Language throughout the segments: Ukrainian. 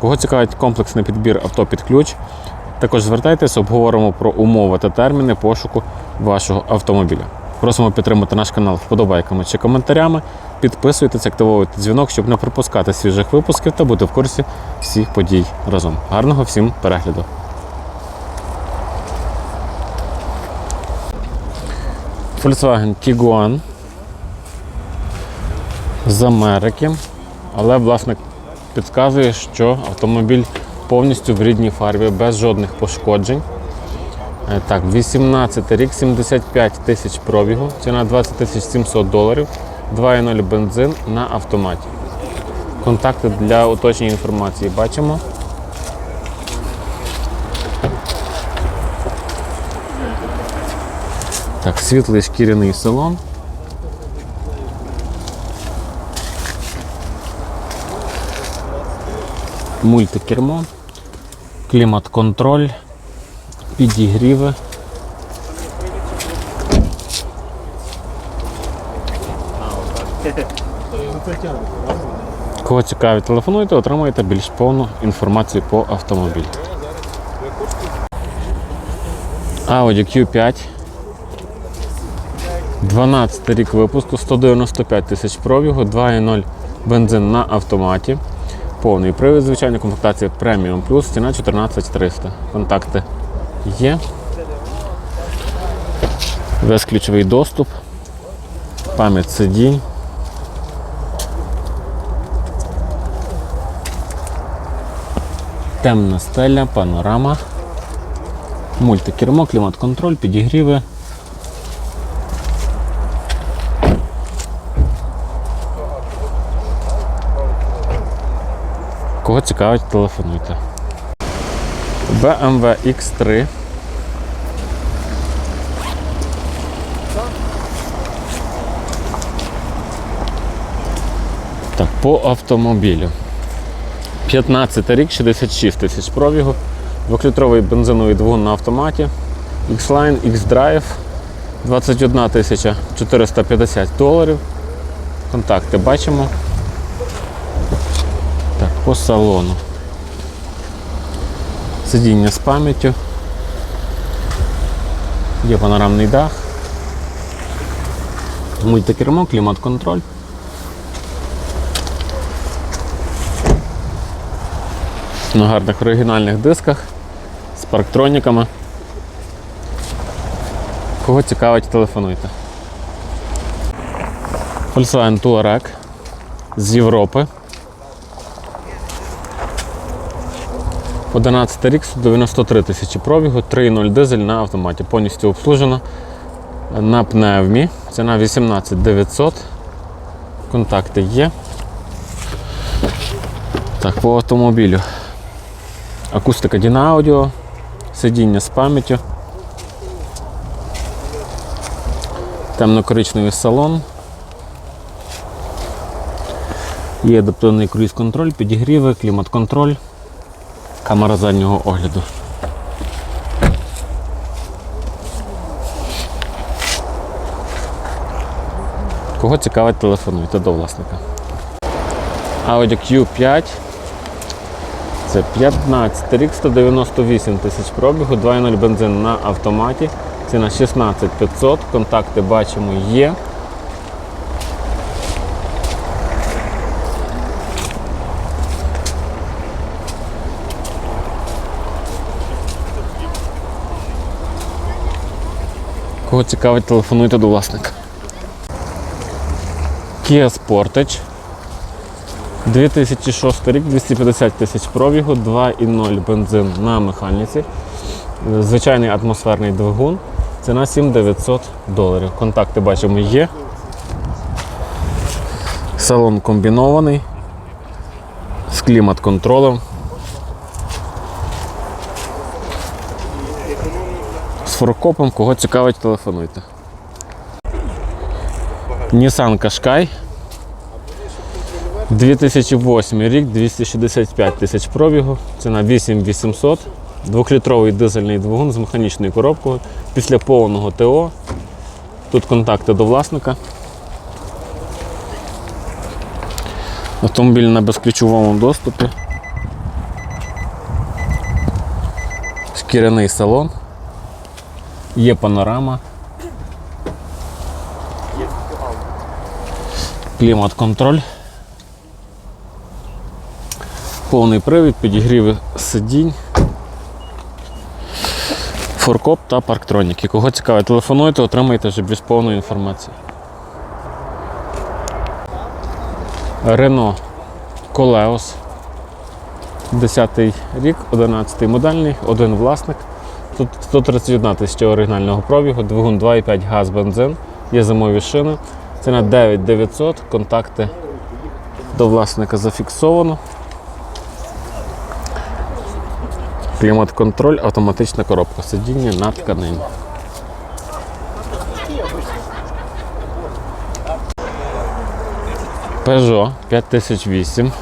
Кого цікавить комплексний підбір авто під ключ, також звертайтесь, обговоримо про умови та терміни пошуку вашого автомобіля. Просимо підтримати наш канал вподобайками чи коментарями. Підписуйтесь, активовуйте дзвінок, щоб не пропускати свіжих випусків та бути в курсі всіх подій разом. Гарного всім перегляду! Volkswagen Tiguan з Америки, але власник підказує, що автомобіль повністю в рідній фарбі, без жодних пошкоджень. Е, Так, 18 рік, 75 тисяч пробігу, ціна 20 тисяч 700 доларів, 2.0 бензин на автоматі. Контакти для уточнення інформації бачимо. Так, світлий шкіряний салон. Мультикермо, клімат-контроль, підігріви. Кого цікавить, телефонуйте, отримуєте більш повну інформацію по автомобілю. Audi Q5. 12 рік випуску, 195 тисяч пробігу, 2.0 бензин на автоматі. Повний привід, звичайно, комплектація преміум плюс, ціна 14300. Контакти є. Безключовий доступ, пам'ять сидінь. Темна стеля, панорама, мультикермо, клімат-контроль, підігріви. Кого цікавить, телефонуйте. BMW X3. Так, по автомобілю. 15 рік, 66 тисяч пробігу, 2-літровий бензиновий двигун на автоматі, X-Line, X-Drive, 21 тисяча 450 доларів. Контакти бачимо. По салону. Сидіння з пам'яттю. Є панорамний дах. Мультикермо, клімат-контроль. На гарних оригінальних дисках з парктроніками. Кого цікавить, телефонуйте. Volkswagen Touareg з Європи. 11 рік, 193 тисячі пробігу, 3.0 дизель на автоматі. Повністю обслужена на пневмі. Ціна 18 900. Контакти є. Так, по автомобілю. Акустика Дінаудіо, сидіння з пам'яттю. Темно-коричневий салон. Є адаптивний круїз-контроль, підігріви, клімат-контроль. Камера заднього огляду. Кого цікавить, телефонуйте до власника. Audi Q5. Це 15 рік, 198 тисяч пробігу, 2.0 бензин на автоматі. Ціна 16 500, контакти бачимо є. Кого цікавить, телефонуйте до власника. Kia Sportage. 2006 рік, 250 тисяч пробігу, 2,0 бензин на механіці. Звичайний атмосферний двигун. Ціна 7900 доларів. Контакти бачимо є. Салон комбінований. З клімат контролем форкопом, кого цікавить, телефонуйте. Nissan Qashqai. 2008 рік, 265 тисяч пробігу, ціна 8800, двохлітровий дизельний двигун з механічною коробкою після повного ТО. Тут контакти до власника. Автомобіль на безключовому доступі. Шкіряний салон. Є панорама. Клімат-контроль. Повний привід, підігріви сидінь. Форкоп та парктроніки. Кого цікавить, телефонуйте, отримайте вже більш повну інформацію. Рено Колеос. 10 рік, 11 модельний, один власник. Тут 131 тисяча оригінального пробігу, двигун 2,5 газ, бензин, є зимові шини. Ціна 9900, контакти до власника зафіксовано. Клімат-контроль, автоматична коробка, сидіння на тканині. Peugeot 5008.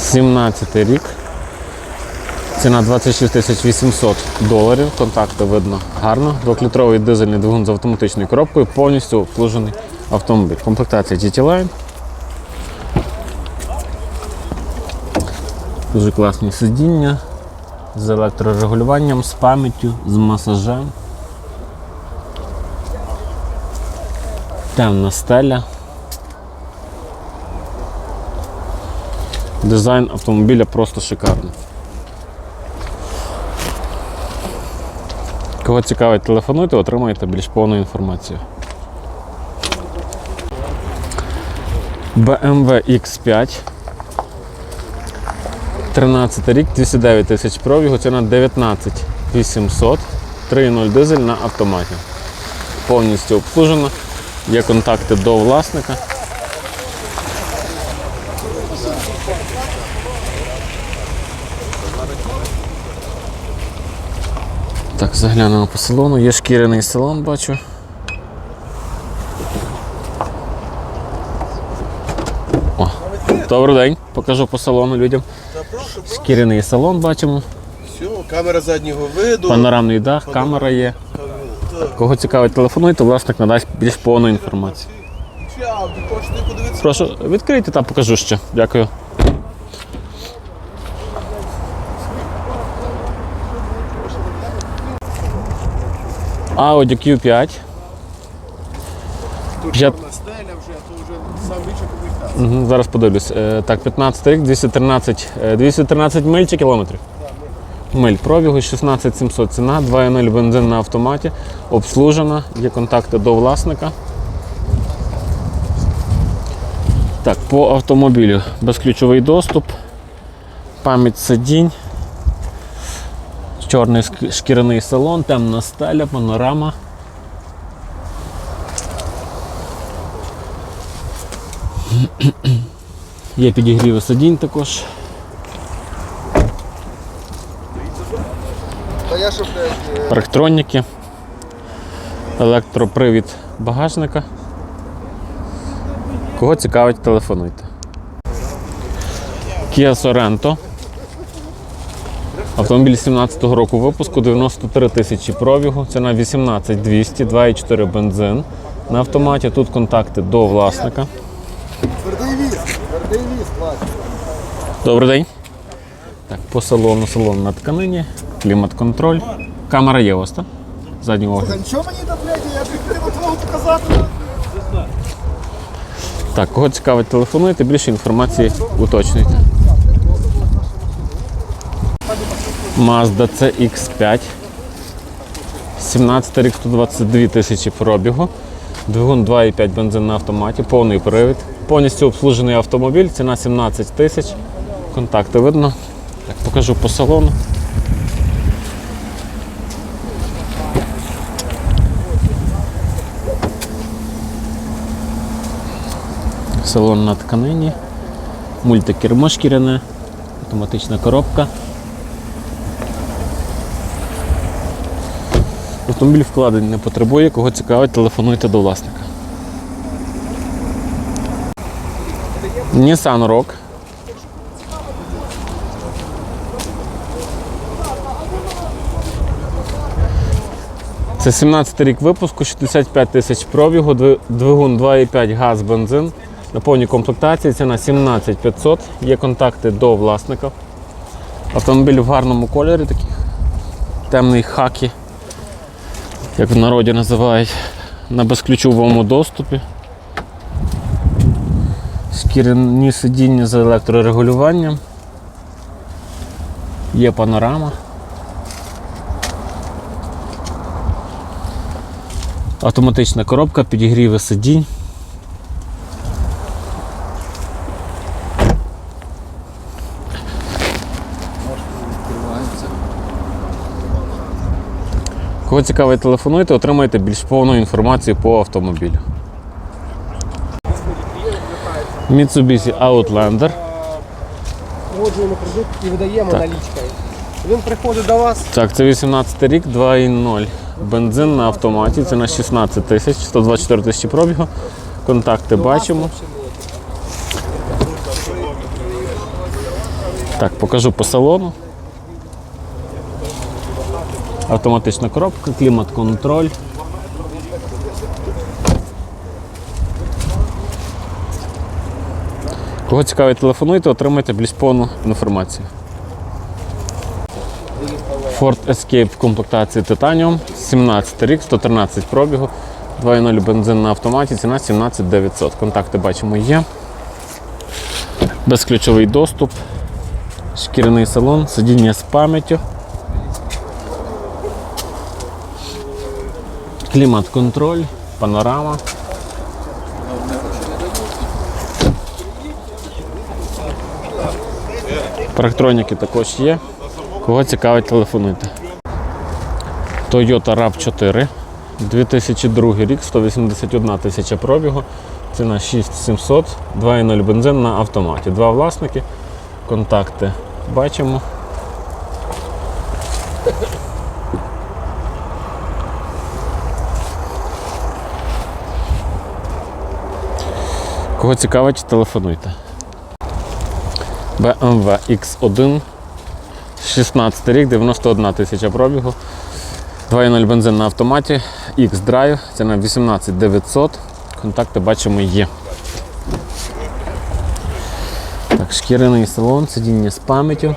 Сімнадцятий рік. Ціна 26 800 доларів. Контакти видно гарно. Двохлітровий дизельний двигун з автоматичною коробкою, повністю обслужений автомобіль. Комплектація GT Line. Дуже класні сидіння з електрорегулюванням, з пам'яттю, з масажем. Темна стеля. Дизайн автомобіля просто шикарний. Кого цікавить, телефонуйте, отримаєте більш повну інформацію. BMW X5. 13 рік, 209 тисяч пробігу, ціна 19 800, 3.0 дизель на автоматі. Повністю обслужено. Є контакти до власника. Так, заглянемо по салону. Є шкіряний салон, бачу. О, добрий день, покажу по салону людям. Шкіряний салон бачимо, Все, камера заднього виду. панорамний дах, камера є. Кого цікавить, телефонуйте, власник надасть більш повну інформацію. Прошу, відкрийте та покажу ще. Дякую. Audi Q5. Тут чорна стеля вже, то вже сам. Угу, зараз подивлюсь. Е, так, 15 рік, 213, е, 213 миль чи кілометрів? Миль пробігу, 16 700 ціна, 2.0 бензин на автоматі, обслужена, є контакти до власника. Так, по автомобілю безключовий доступ, пам'ять сидінь, чорний шкіряний салон, темна стеля, панорама. Є підігріви сидінь також. Е, парктроніки, електропривід багажника. Кого цікавить, телефонуйте. Kia Sorento. Автомобіль 17-го року випуску, 93 тисячі пробігу, ціна 18 200, 2,4 бензин. На автоматі тут контакти до власника. твердий віз, твердий віз, клас. Добрий день. Так, по салону салон на тканині, клімат-контроль. Камера є у вас, так? Задній огляд. Та що мені там, блядь, я хотів твого показати. Так, кого цікавить, телефонуйте, більше інформації уточнюйте. Mazda CX5. 17 рік 122 тисячі пробігу. Двигун 2,5 бензин на автоматі, повний привід. Повністю обслужений автомобіль, ціна 17 тисяч. Контакти видно. Так, покажу по салону. Салон на тканині. Мультикермо шкіряне, автоматична коробка. Автомобіль вкладень не потребує, кого цікавить, телефонуйте до власника. Nissan Rock. Це 17 рік випуску, 65 тисяч пробігу, двигун 2,5 газ, бензин. На повній комплектації ціна 17 500. Є контакти до власника. Автомобіль в гарному кольорі, такий темний хакі, як в народі називають, на безключовому доступі. Шкіряні сидіння з електрорегулюванням. Є панорама. Автоматична коробка, підігріви сидінь. Кого цікавить, телефонуйте, отримаєте більш повну інформацію по автомобілю. Mitsubishi Outlander. Погоджуємо продукт і видаємо Так. налічкою. Він приходить до вас. Так, це 18 рік, 2.0. Бензин на автоматі, це на 16 тисяч, 124 тисячі пробігу. Контакти бачимо. Так, покажу по салону. Автоматична коробка, клімат-контроль. Кого цікавить, телефонуйте, отримайте більш повну інформацію. Ford Escape в комплектації Titanium, 17 рік, 113 пробігу, 2.0 бензин на автоматі, ціна 17 900. Контакти бачимо є. Безключовий доступ, шкіряний салон, сидіння з пам'яттю. Клімат-контроль, панорама. Парктроніки також є. Кого цікавить, телефонуйте. Toyota RAV4. 2002 рік, 181 тисяча пробігу. Ціна 6700, 2.0 бензин на автоматі. Два власники. Контакти бачимо. Кого цікавить, телефонуйте. BMW X1 16 рік, 91 тисяча пробігу. 2.0 бензин на автоматі, X-Drive, ціна 18 900. Контакти бачимо є. Так, шкіряний салон, сидіння з пам'яттю.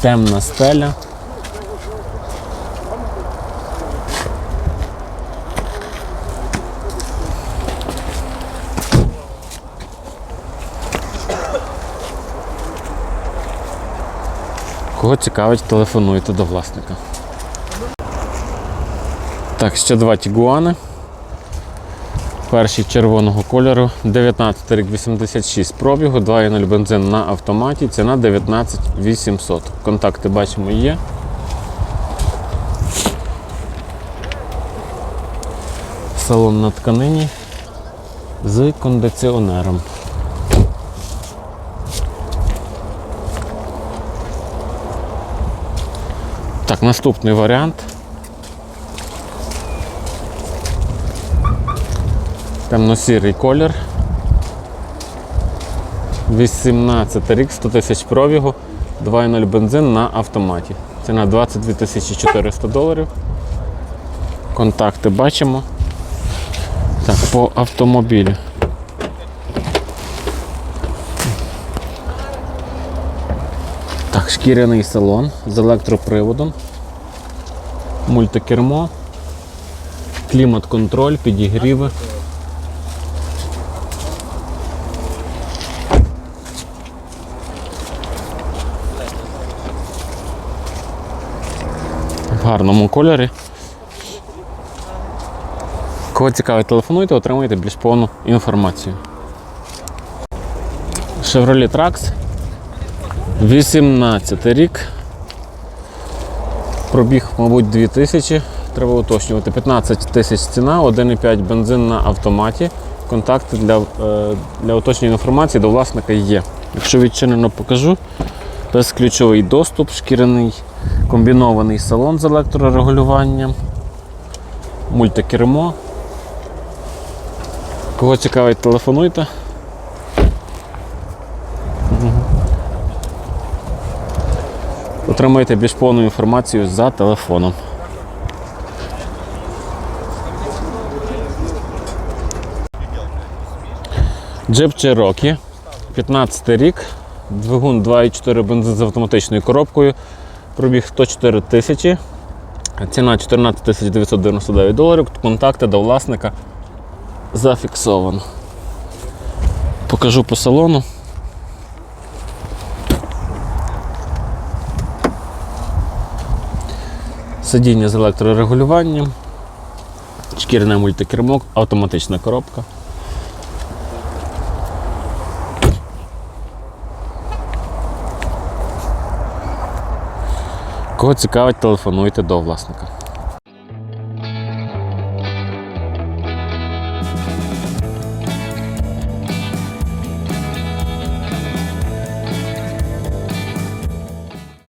Темна стеля. Кого цікавить, телефонуйте до власника. Так, ще два тігуани. Перший червоного кольору, 19 рік 86 пробігу, 2.0 бензин на автоматі, ціна 19 800. Контакти бачимо є. Салон на тканині з кондиціонером. Так, наступний варіант. Темно-сірий колір. 18 рік, 100 тисяч пробігу, 2.0 бензин на автоматі. Ціна 22 тисячі 400 доларів. Контакти бачимо. Так, по автомобілю. Шкіряний салон з електроприводом, мультикермо, клімат-контроль, підігріви. В гарному кольорі. Кого цікавить, телефонуйте, отримуєте більш повну інформацію. Chevrolet Trax 18 рік. Пробіг, мабуть, 2000. Треба уточнювати. 15 тисяч ціна, 1,5 бензин на автоматі. контакти для, е, для уточнення інформації до власника є. Якщо відчинено покажу, безключовий доступ, шкіряний комбінований салон з електрорегулюванням, мультикермо. Кого цікавить, телефонуйте. Отримайте більш повну інформацію за телефоном. Джип Cherokee, 15 рік, двигун 2,4 бензин з автоматичною коробкою, пробіг 104 тисячі, ціна 14 тисяч 999 доларів, контакти до власника зафіксовано. Покажу по салону. Сидіння з електрорегулюванням, шкіряне мультикермок, автоматична коробка. Кого цікавить, телефонуйте до власника.